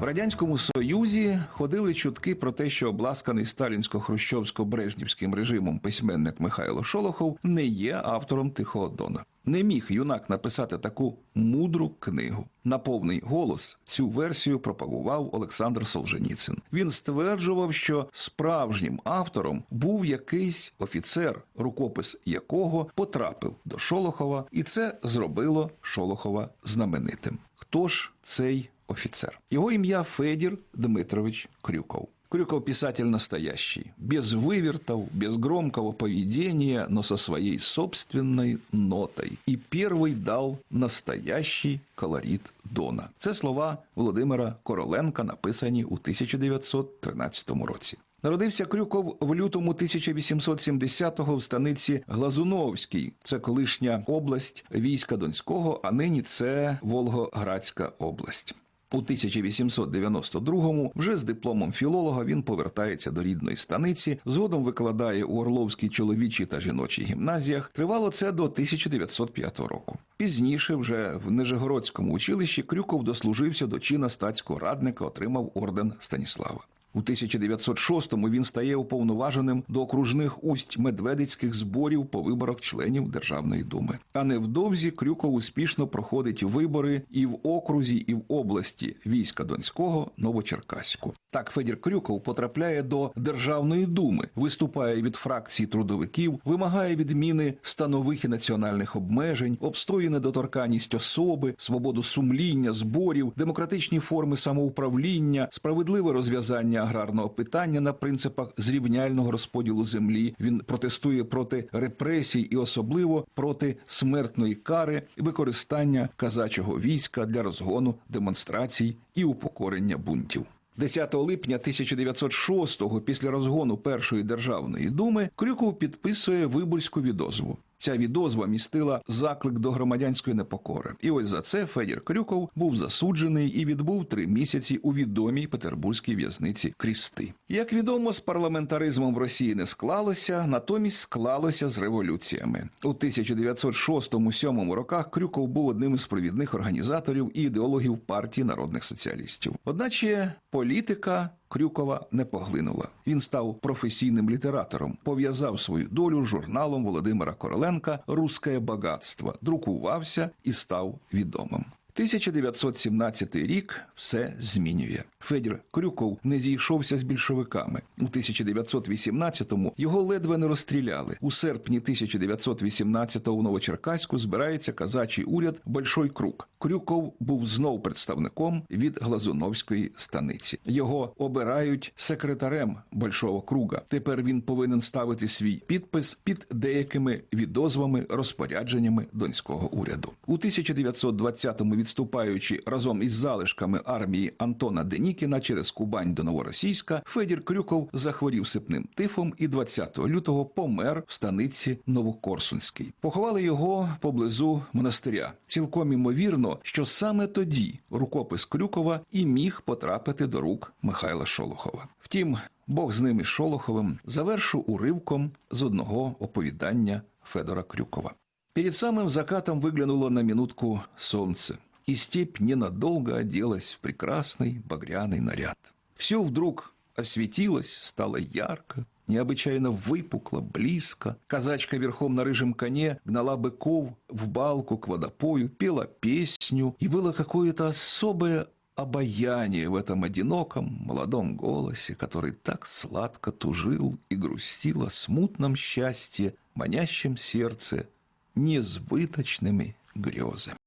В радянському союзі ходили чутки про те, що обласканий сталінсько-хрущовсько-брежнівським режимом письменник Михайло Шолохов не є автором Тихого Дона. Не міг юнак написати таку мудру книгу. На повний голос цю версію пропагував Олександр Солженіцин. Він стверджував, що справжнім автором був якийсь офіцер, рукопис якого потрапив до Шолохова, і це зробило Шолохова знаменитим. Хто ж цей офицер. Его имя Федір Дмитрович Крюков. Крюков писатель настоящий, без вывертов, без громкого поведения, но со своей собственной нотой. И первый дал настоящий колорит Дона. Це слова Володимира Короленка, написані у 1913 році. Народився Крюков в лютому 1870-го в станиці Глазуновській. Це колишня область війська Донського, а нині це Волгоградська область. У 1892-му вже з дипломом філолога він повертається до рідної станиці. Згодом викладає у Орловській чоловічій та жіночій гімназіях. Тривало це до 1905 року. Пізніше, вже в Нижегородському училищі, Крюков дослужився до чина статського радника, отримав орден Станіслава. У 1906-му він стає уповноваженим до окружних усть медведицьких зборів по виборах членів Державної думи. А невдовзі Крюков успішно проходить вибори і в окрузі, і в області війська Донського Новочеркаську. Так Федір Крюков потрапляє до Державної думи, виступає від фракції трудовиків, вимагає відміни станових і національних обмежень, обстоює недоторканність особи, свободу сумління, зборів, демократичні форми самоуправління, справедливе розв'язання аграрного питання на принципах зрівняльного розподілу землі. Він протестує проти репресій і особливо проти смертної кари, використання казачого війська для розгону демонстрацій і упокорення бунтів. 10 липня 1906-го, після розгону першої державної думи, Крюков підписує виборську відозву. Ця відозва містила заклик до громадянської непокори. І ось за це Федір Крюков був засуджений і відбув три місяці у відомій петербурзькій в'язниці Крісти. Як відомо, з парламентаризмом в Росії не склалося, натомість склалося з революціями. У 1906-1907 роках Крюков був одним із провідних організаторів і ідеологів партії народних соціалістів. Одначе політика Крюкова не поглинула. Він став професійним літератором, пов'язав свою долю з журналом Володимира Короленка Руське багатство, друкувався і став відомим. 1917 рік все змінює. Федір Крюков не зійшовся з більшовиками. У 1918-му його ледве не розстріляли. У серпні 1918-го у Новочеркаську збирається казачий уряд Большой Круг. Крюков був знов представником від Глазуновської станиці. Його обирають секретарем Большого Круга. Тепер він повинен ставити свій підпис під деякими відозвами розпорядженнями донського уряду. У 1920-му відступаючи разом із залишками армії Антона Денікіна через Кубань до Новоросійська, Федір Крюков захворів сипним тифом і 20 лютого помер в станиці Новокорсунській. Поховали його поблизу монастиря. Цілком імовірно, що саме тоді рукопис Крюкова і міг потрапити до рук Михайла Шолохова. Втім, Бог з ним і Шолоховим завершу уривком з одного оповідання Федора Крюкова. Перед самым закатом выглянуло на минутку солнце, и степь ненадолго оделась в прекрасный багряный наряд. Все вдруг осветилось, стало ярко, необычайно выпукло, близко. Казачка верхом на рыжем коне гнала быков в балку к водопою, пела песню, и было какое-то особое обаяние в этом одиноком молодом голосе, который так сладко тужил и грустил о смутном счастье, манящем сердце, несбыточными грезами.